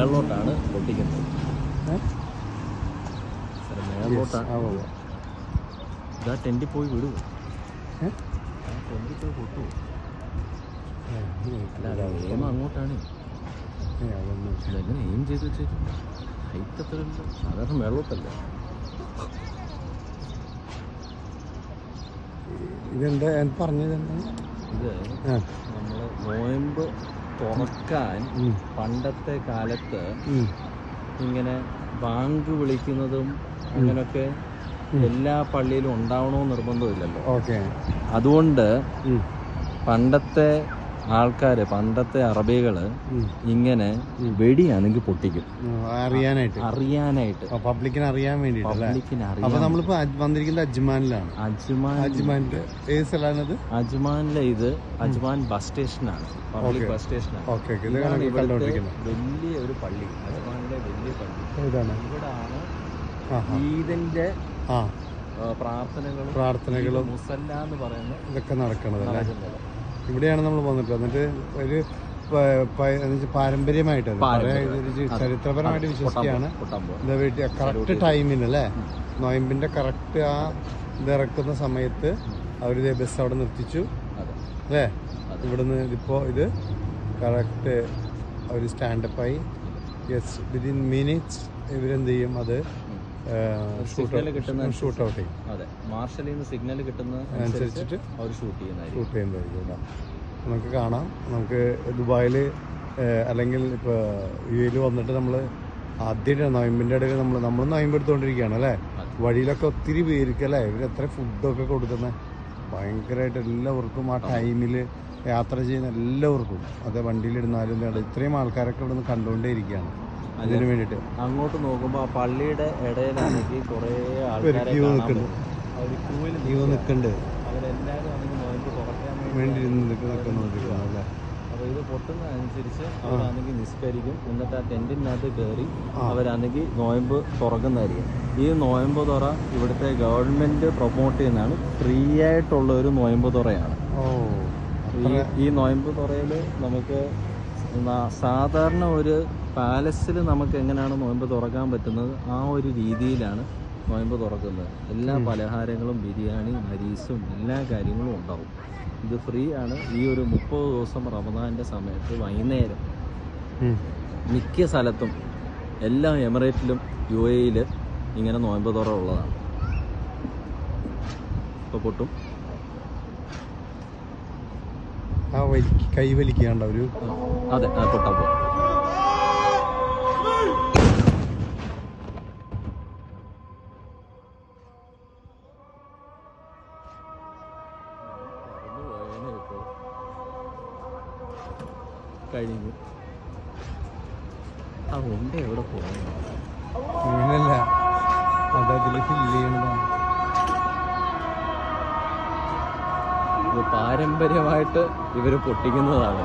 മേളിലോട്ടാണ് പൊട്ടിക്കുന്നത്. മേളിലോട്ടാണ് ഇതാ ടെന്റിൽ പോയി വിടുവോ ടെന്റിൽ പോയി ഇത് അല്ല എയിം അങ്ങോട്ടാണ്. ഇതെങ്ങനെ എയിം ചെയ്ത് വെച്ചേക്കും? ഹൈറ്റ് അത്ര സാധാരണ മേളോട്ടല്ലേ ഇതെന്താ? ഞാൻ പറഞ്ഞത് എന്താ? ഇത് നോയമ്പ് തുറക്കാൻ പണ്ടത്തെ കാലത്ത് ഇങ്ങനെ ബാങ്ക് വിളിക്കുന്നതും അങ്ങനെയൊക്കെ എല്ലാ പള്ളിയിലും ഉണ്ടാവണമെന്ന് നിർബന്ധമില്ലല്ലോ. ഓക്കെ. അതുകൊണ്ട് പണ്ടത്തെ ആൾക്കാര് പണ്ടത്തെ അറബികൾ ഉം. ഇങ്ങനെ വെടിയാണെങ്കിൽ പൊട്ടിക്കും. അറിയാനായിട്ട്. അറിയാനായിട്ട്. പബ്ലിക്കിന് അറിയാൻ വേണ്ടി പബ്ലിക്കിന് അപ്പൊ അറിയാം നമ്മളിപ്പോ വന്നിരിക്കുന്നത് അജ്മാനിലാണ്. അജ്മാൻ അജ്മാനിന്റെ ഏത് സ്ഥലമാണത് അജ്മാനിലെ ഇത് അജ്മാൻ ബസ് സ്റ്റേഷനാണ്. പബ്ലിക് ബസ് സ്റ്റേഷനാണ്. വലിയ ഒരു പള്ളി. അജ്മാനിലെ വലിയ പള്ളി. ഇവിടാണ്. ഈദിന്റെ പ്രാർത്ഥനകളും പ്രാർത്ഥനകളും മുസല്ല എന്ന് പറയുന്ന ഇതൊക്കെ നടക്കണത് നടക്കുന്നത്. ഇവിടെയാണ് നമ്മൾ വന്നിട്ട് എന്നിട്ട് ഒരു പാരമ്പര്യമായിട്ട് ചരിത്രപരമായിട്ട് വിശ്വസിക്കുകയാണ്. കറക്റ്റ് ടൈമിന് അല്ലേ? നോയമ്പിന്റെ കറക്റ്റ് ആ ഇതിറക്കുന്ന സമയത്ത് അവർ ബസ് അവിടെ നിർത്തിച്ചു. അല്ലേ? ഇവിടുന്ന് ഇതിപ്പോ ഇത് കറക്റ്റ് അവർ സ്റ്റാൻഡപ്പായി യെസ് വിതിൻ മിനിറ്റ്സ് ഇവരെന്ത് ചെയ്യും? അത് സിഗ്നൽ കിട്ടുന്ന ഷൂട്ട് ഔട്ട് ചെയ്യും. അതെ. മാർഷലിൽ നിന്ന് സിഗ്നൽ കിട്ടുന്ന അനുസരിച്ചിട്ട് അവർ ഷൂട്ട് ചെയ്യുന്നതായിരിക്കും. ഷൂട്ട് ചെയ്യുന്നതായിരിക്കും കേട്ടോ നമുക്ക് കാണാം. നമുക്ക് ദുബായിൽ അല്ലെങ്കിൽ ഇപ്പോൾ യു എയിൽ വന്നിട്ട് നമ്മൾ ആദ്യമായിട്ട് നോയമ്പിന്റെ ഇടയിൽ നമ്മൾ നമ്മൾ നോയമ്പ് എടുത്തുകൊണ്ടിരിക്കുകയാണ് അല്ലേ? വഴിയിലൊക്കെ ഒത്തിരി പേർക്ക് അല്ലേ? ഇവർ എത്ര ഫുഡൊക്കെ കൊടുക്കുന്നത് ഭയങ്കരമായിട്ട് എല്ലാവർക്കും ആ ടൈമിൽ യാത്ര ചെയ്യുന്ന എല്ലാവർക്കും. അതെ വണ്ടിയിലിടുന്നാലും എന്താ ഇത്രയും ആൾക്കാരൊക്കെ ഇവിടെ നിന്ന് കണ്ടുകൊണ്ടേ ഇരിക്കുകയാണ്. അതിന് വേണ്ടിട്ട് അങ്ങോട്ട് നോക്കുമ്പോൾ ആ പള്ളിയുടെ ഇടയിലാണെങ്കിൽ കുറേ ആൾക്കാരെ ക്യൂ കാണാൻ നിൽക്കുന്നു. പറ്റും. അവർ ക്യൂവിൽ നീ നിൽക്കണ്ട് അവരെല്ലാവരും ആണെങ്കിൽ നോയമ്പ് കുറയ്ക്കാൻ വേണ്ടി വേണ്ടി ഇരുന്ന് നിൽക്കുന്നു അല്ലേ? അപ്പോൾ ഇത് പൊട്ടുന്നതനുസരിച്ച് അവരാണെങ്കിൽ നിസ്കരിക്കും. എന്നിട്ട് ആ ടെന്റിനകത്ത് കയറി അവരാണെങ്കിൽ നോയമ്പ് തുറക്കുന്നതായിരിക്കും. ഈ നോയമ്പ് തുറ ഇവിടുത്തെ ഗവൺമെന്റ് പ്രൊമോട്ട് ചെയ്യുന്നതാണ്. ഫ്രീ ആയിട്ടുള്ള ഒരു നോയമ്പ് തുറയാണ്. ഈ ഈ നോയമ്പ് തുറയിൽ നമുക്ക് സാധാരണ ഒരു പാലസിൽ നമുക്ക് എങ്ങനെയാണ് നോയമ്പ് തുറക്കാൻ പറ്റുന്നത്? ആ ഒരു രീതിയിലാണ് നോയമ്പ് തുറക്കുന്നത്. എല്ലാ പലഹാരങ്ങളും ബിരിയാണി മരീസും എല്ലാ കാര്യങ്ങളും ഉണ്ടാവും. ഇത് ഫ്രീ ആണ്. ഈ ഒരു മുപ്പത് ദിവസം റമദാന്റെ സമയത്ത് വൈകുന്നേരം. മിക്ക സ്ഥലത്തും എല്ലാ എമിറേറ്റിലും യു എയിൽ ഇങ്ങനെ നോയമ്പ് തുറ ഉള്ളതാണ്. ഇപ്പോൾ പൊട്ടും. ആ വലിക്ക് കൈ വലിക്കാണ്ട ഒരു അതെ ആ പൊട്ടാൻ കഴിഞ്ഞു ആ ഉണ്ട് എവിടെ പോകുന്നു അതതിൽ ഫില്ല് ചെയ്യണതാണ് ഇത് പാരമ്പര്യമായിട്ട് ഇവർ പൊട്ടിക്കുന്നതാണ്.